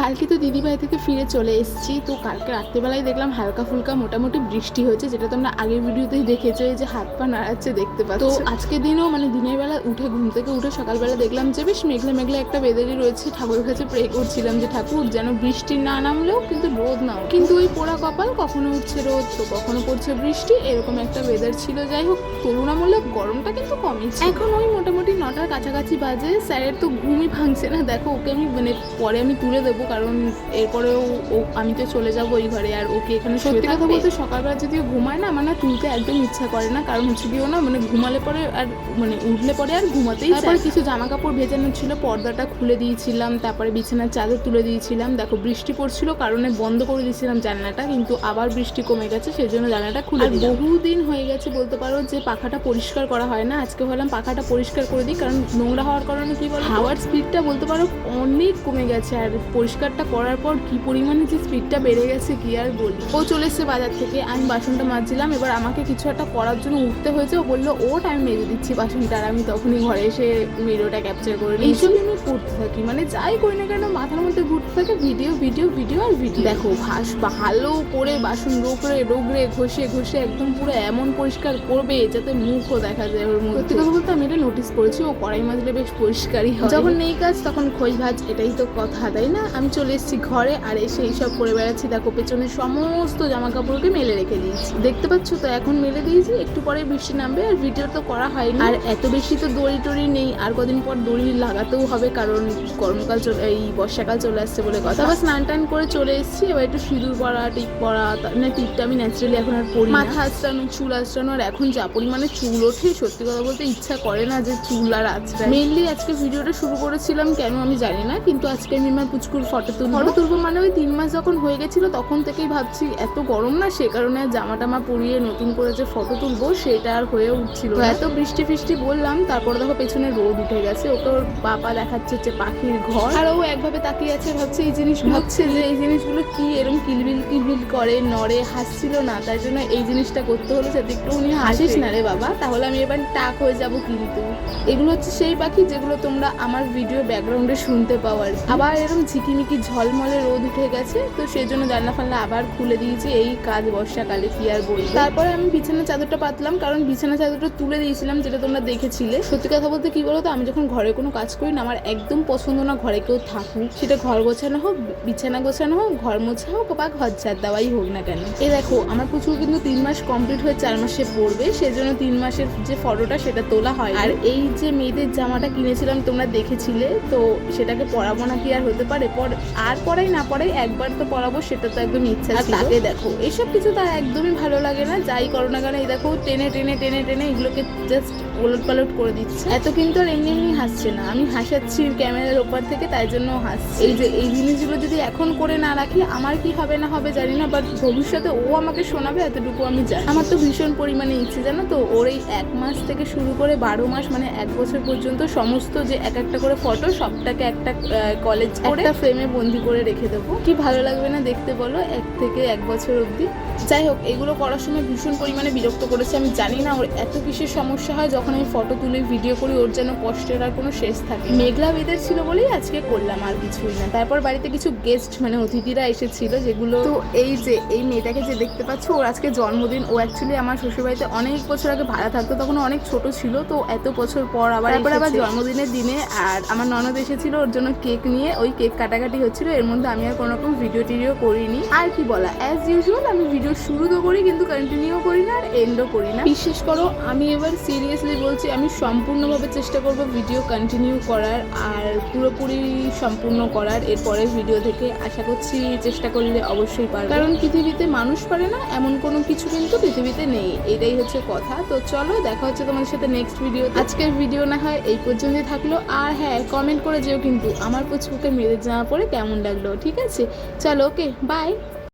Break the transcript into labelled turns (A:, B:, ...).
A: কালকে তো দিদিভাই থেকে ফিরে চলে এসেছি। তো কালকে রাত্রেবেলায় দেখলাম হালকা ফুলকা মোটামুটি বৃষ্টি হয়েছে যেটা তোমরা আগের ভিডিওতেই দেখেছ এই যে হাত পা নাড়াচ্ছে দেখতে পাচ্ছ। তো আজকে দিনও মানে দিনের বেলা উঠে ঘুম থেকে উঠে সকালবেলা দেখলাম যে বেশ মেঘলা মেঘলা একটা বেদারি রয়েছে। ঠাকুরের কাছে প্রে করছিলাম যে ঠাকুর যেন বৃষ্টি না নামলেও কিন্তু রোদ নাও কিন্তু ওই পোড়া কপাল কখনো উঠছে রোদ তো কখনো পড়ছে বৃষ্টি এরকম একটা ওয়েদার ছিল। যাই হোক তুলনামূলক গরমটা কিন্তু কমেছে এখন ওই মোটামুটি নটার কাছাকাছি বাজে স্যারের তো ঘুমই ভাঙছে না। দেখো ওকে আমি মানে পরে আমি তুলে দেবো। কারণ এরপরেও ও আমি তো চলে যাব ওই ঘরে আর ওকে এখানে সত্যি কথা বলতে সকালবেলা যদি ঘুমায় না আমার না তুলতে একদম ইচ্ছা করে না কারণ হচ্ছে কি ও না মানে ঘুমালে পরে আর মানে উঠলে পরে আর ঘুমাতেই তারপরে কিছু জামা কাপড় ভেজানো ছিল পর্দাটা খুলে দিয়েছিলাম তারপরে বিছানার চাদর তুলে দিয়েছিলাম দেখো বৃষ্টি পড়ছিল কারণে বন্ধ করে দিয়েছিলাম জানলাটা কিন্তু আবার বৃষ্টি কমে গেছে সেই জন্য জানলাটা খুলে বহুদিন হয়ে গেছে বলতে পারো যে পাখাটা পরিষ্কার করা হয় না আজকে ভাবলাম পাখাটা পরিষ্কার করে দিই কারণ নোংরা হওয়ার কারণে কি বলো হাওয়ার স্পিডটা বলতে পারো অনেক কমে গেছে আর পরিষ্কারটা করার পর কি পরিমাণে যে স্পিডটা বেড়ে গেছে কি আর বলি ও চলে এসেছে বাজার থেকে আমি বাসনটা মাজছিলাম এবার আমাকে কিছু একটা করার জন্য উঠতে হয়েছে। ও বলল ওট আমি মেজে দিচ্ছি বাসনটা। আর আমি তখনই ঘরে এসে ভিডিওটা ক্যাপচার করে নিই এইসবই আমি করতে থাকি মানে যাই করি না কেন মাথার মধ্যে ঘুরতে থাকে ভিডিও ভিডিও ভিডিও আর ভিডিও দেখো ভাস ভালো করে বাসন রোগড়ে রোগড়ে ঘষে ঘষে একদম পুরো এমন পরিষ্কার করবে যাতে মুখও দেখা যায় ওর মধ্যে। সত্যি কথা বলতে আমি এটা নোটিস করেছি ও কড়াই মাজলে বেশ পরিষ্কারই হয়। যখন নেই কাজ তখন খোঁজ ভাজ এটাই তো কথা তাই না? আমি চলে এসেছি ঘরে আর এসে এইসব করে বেড়াচ্ছি। দেখো পেছনে সমস্ত জামা কাপড়কে মেলে রেখে দিয়েছি। দেখতে পাচ্ছ তো এখন মেলে দিয়েছি একটু পরে বৃষ্টি নামবে আর ভিডিও তো করা হয়নি। আর এত বেশি তো দড়ি টড়ি নেই আর কদিন পর দড়ি লাগাতেও হবে কারণ গরমকাল চলে এই বর্ষাকাল চলে আসছে বলে কথা। আবার স্নান টান করে চলে এসেছি এবার একটু সিঁদুর পরা টিপ পরা না টিপটা আমি ন্যাচারালি এখন আর পরি। মাথা আঁচড়ানো চুল আঁচড়ানো আর এখন যা পরিমাণে চুল ওঠে সত্যি কথা বলতে ইচ্ছা করে না যে চুল আর আঁচড়ায় মেনলি আজকে ভিডিওটা শুরু করেছিলাম কেন আমি জানি না কিন্তু আজকে আমি আমার পুচকুর ফটো তুলবো? ফটো তুলবো মানে ওই তিন মাস যখন হয়ে গেছিল তখন থেকেই ভাবছি এত গরম না সে কারণে জামা টামা পরিয়ে নতুন করে যে ফটো তুলবো সেটা আর হয়ে উঠছিল এত বৃষ্টি ফিষ্টি বললাম তারপরে দেখো পেছনে রোদ উঠে গেছে ওকে ওর বাবা দেখাচ্ছে হচ্ছে পাখির ঘর। আর ও একভাবে তাকিয়ে আছে ভাবছে এই জিনিস ভাবছে যে এই জিনিসগুলো কি এরকম কিলবিল কিলবিল করে নড়ে হাসছিল না তাই জন্য এই জিনিসটা করতে হলো যাতে একটু উনি হাসিস না রে বাবা তাহলে আমি এবার টাক হয়ে যাব কিন্তু এগুলো হচ্ছে সেই পাখি যেগুলো তোমরা আমার ভিডিও ব্যাকগ্রাউন্ডে শুনতে পাও আর কি। আবার এরকম ঝিকিমিকি ঝলমলে রোদ উঠে গেছে? তো সেই জন্য জানলা ফাল্লা আবার খুলে দিয়েছি, এই কাজ বর্ষাকালে, কি আর বলব? তারপরে আমি বিছানা চাদরটা পাতলাম, কারণ বিছানা চাদরটা তুলে দিয়েছিলাম, যেটা তোমরা দেখেছিলে। সত্যি কথা বলতে কি বলো তো আমি যখন ঘরে কোনো কাজ করি না, আমার একদম পছন্দ না ঘরে কেউ থাকুক। সেটা ঘর গোছানো হোক, বিছানা গোছানো হোক, ঘর মোছা হোক, বা ঘর ঝাড় দেওয়াই হোক না কেন। এই দেখো, আমার প্রচুর কিন্তু তিন মাস কমপ্লিট হয়ে চার মাসে পড়বে, সেজন্য তিন মাসের যে ফটোটা সেটা তোলা হয় আর এই যে মেয়েদের জামাটা কিনেছিলাম, তোমরা দেখেছিলে, তো সেটাকে পরাবো না কি আর হতে পারে? পর আর পরাই না পরাই একবার তো পড়াবো সেটা তো একদম ইচ্ছা আর তাকে দেখো এসব কিছু তার একদমই ভালো লাগে না। যাই করো না কেন এই দেখো টেনে টেনে টেনে টেনে এগুলোকে জাস্ট ওলট পালট করে দিচ্ছে। এত কিন্তু আর এমনি এমনি হাসছে না। আমি হাসাচ্ছি ক্যামেরার ওপর থেকে তাই জন্য হাসছি। এই যে এই জিনিসগুলো যদি এখন করে না রাখি আমার কি হবে না হবে জানি না বাট ভবিষ্যতে ও আমাকে শোনাবে এতটুকু আমি জানি। আমার তো ভীষণ পরিমাণে ইচ্ছে জানো তো? ওর এই এক মাস থেকে শুরু করে বারো মাস মানে এক বছর পর্যন্ত সমস্ত যে এক একটা করে ফটো সবটাকে একটা কলেজ করে একটা ফ্রেমে বন্দি করে রেখে দেবো। কি ভালো লাগবে না দেখতে বলো এক থেকে এক বছর অবধি। যাই হোক এগুলো করার সময় ভীষণ পরিমাণে বিরক্ত করেছে আমি জানি না ওর এত কিসের সমস্যা হয় যখন আমি ফটো তুলি ভিডিও করি ওর যেন কষ্টের আর কোনো শেষ থাকে মেঘলা বেদের ছিল বলেই আজকে করলাম আর কিছুই না। তারপর বাড়িতে কিছু গেস্ট মানে অতিথিরা এসেছিল যেগুলো তো এই যে এই মেয়েটাকে যে দেখতে পাচ্ছ ওর আজকে জন্মদিন। ও অ্যাকচুয়ালি আমার শ্বশুরবাড়িতে অনেক বছর আগে ভাড়া থাকতো তখন অনেক ছোট ছিল তো এত বছর পর আবার তারপর আবার জন্মদিনের দিনে আর আমার ননদ এসেছিল ওর জন্য কেক নিয়ে ওই কেক কাটাকাটি হচ্ছিল, এর মধ্যে আমি আর কোনো রকম ভিডিও টিডিও করিনি। আর কি বলা অ্যাজ ইউজুয়াল আমি ভিডিও শুরু তো করি, কিন্তু কন্টিনিউ করি না আর এন্ডও করি না। বিশ্বাস করো, আমি এবার সিরিয়াসলি বলছি, আমি সম্পূর্ণভাবে চেষ্টা করব ভিডিও কন্টিনিউ করার আর পুরোপুরি সম্পূর্ণ করার এরপরের ভিডিও থেকে আশা করছি চেষ্টা করলে অবশ্যই পারব। কারণ পৃথিবীতে মানুষ পারে না, এমন কোনো কিছু কিন্তু পৃথিবীতে নেই। এটাই হচ্ছে কথা। তো চলো, দেখা হচ্ছে তোমাদের সাথে নেক্সট ভিডিও আজকের ভিডিও না হয় এই পর্যন্তই থাকল। আর হ্যাঁ কমেন্ট করে যেও কিন্তু। আমার পুচকুকে মেরে জামা পরে কেমন লাগল ঠিক আছে? চলো ওকে বাই